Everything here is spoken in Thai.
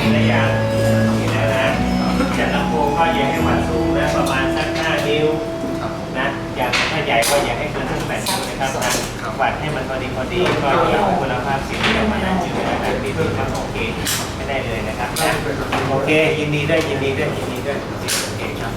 ลำโพงระยะนี่แล้วนะจากลำโพงก็อย่าให้วัดสูงนะประมาณสัก5นิ้วนะอยากถ้าใหญ่ก็อย่าให้เกินสัก8นิ้วนะครับนะวัดให้มันพอดีพอดีก็เกี่ยวกับคุณภาพเสียงที่ออกมาน่าเชื่อถือแบบนี้ครับโอเคไม่ได้เลยนะครับนะโอเคยินดีด้วยยินดีด้วยยินดีด้วยโอเคครับ